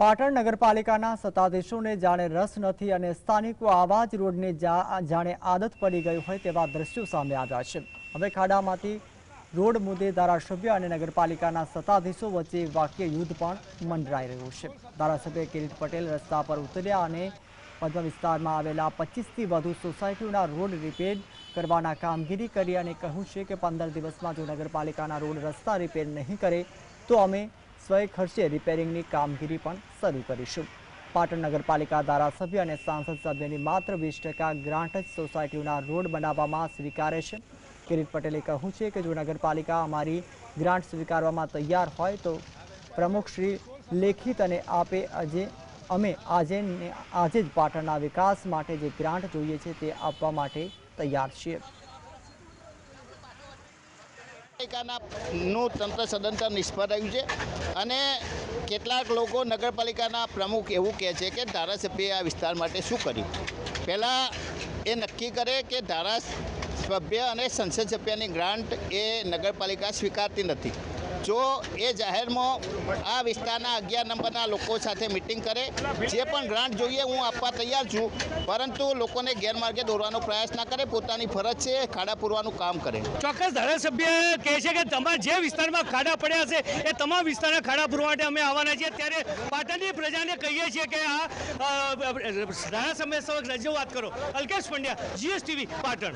પાટણ નગરપાલિકાના સત્તાધીશોને જાણે રસ નથી અને સ્થાનિકો આવા જ રોડને જાણે આદત પડી ગઈ હોય તેવા દ્રશ્યો સામે આવ્યા છે. હવે ખાડામાંથી રોડ મુદ્દે ધારાસભ્ય અને નગરપાલિકાના સત્તાધીશો વચ્ચે વાક્ય યુદ્ધ પણ મંડરાઈ રહ્યું છે. ધારાસભ્ય કિરીટ પટેલ રસ્તા પર ઉતર્યા અને પદ્મ વિસ્તારમાં આવેલા પચીસથી વધુ સોસાયટીઓના રોડ રિપેર કરવાના કામગીરી કરી અને કહ્યું છે કે પંદર દિવસમાં જો નગરપાલિકાના રોડ રસ્તા રિપેર નહીં કરે, તો અમે સ્વય ખર્ચે રિપેરિંગની કામગીરી પણ શરૂ કરીશું. પાટણ નગરપાલિકા ધારાસભ્ય અને સાંસદ સભ્યની માત્ર વીસ ટકા ગ્રાન્ટ જ સોસાયટીઓના રોડ બનાવવામાં સ્વીકારે છે. કિરીટ પટેલે કહ્યું છે કે જો નગરપાલિકા અમારી ગ્રાન્ટ સ્વીકારવામાં તૈયાર હોય તો પ્રમુખશ્રી લેખિત અને આપે આજે, અમે આજે આજે જ પાટણના વિકાસ માટે જે ગ્રાન્ટ જોઈએ છે તે આપવા માટે તૈયાર છીએ. નગરપાલિકાના નું તંત્ર સદંતર નિષ્ફળ રહ્યું છે અને કેટલાક લોકો નગરપાલિકાના પ્રમુખ એવું કહે છે કે ધારાસભ્યએ આ વિસ્તાર માટે શું કર્યું? પહેલાં એ નક્કી કરે કે ધારાસભ્ય અને સંસદ સભ્યની ગ્રાન્ટ એ નગરપાલિકા સ્વીકારતી નથી. જો એ જાહેરમાં આ વિસ્તારના અગિયાર નંબરના લોકો સાથે મિટિંગ કરે, જે પણ ગ્રાન્ટ જોઈએ હું આપવા તૈયાર છું. પરંતુ લોકોને ગેરમાર્ગે દોરવાનો પ્રયાસ ના કરે, પોતાની ફરજ છે, ખાડા પૂરવાનું કામ કરે. ચોક્કસ ધારાસભ્ય કહે છે કે તમારા જે વિસ્તારમાં ખાડા પડ્યા છે, એ તમામ વિસ્તારના ખાડા પૂરવા માટે અમે આવવાના છીએ. ત્યારે પાટણની પ્રજાને કહીએ છીએ કે આ ધારાસભ્ય સમક્ષ રજૂઆત કરો, અલ્કેશ પંડ્યા, જીએસટીવી પાટણ.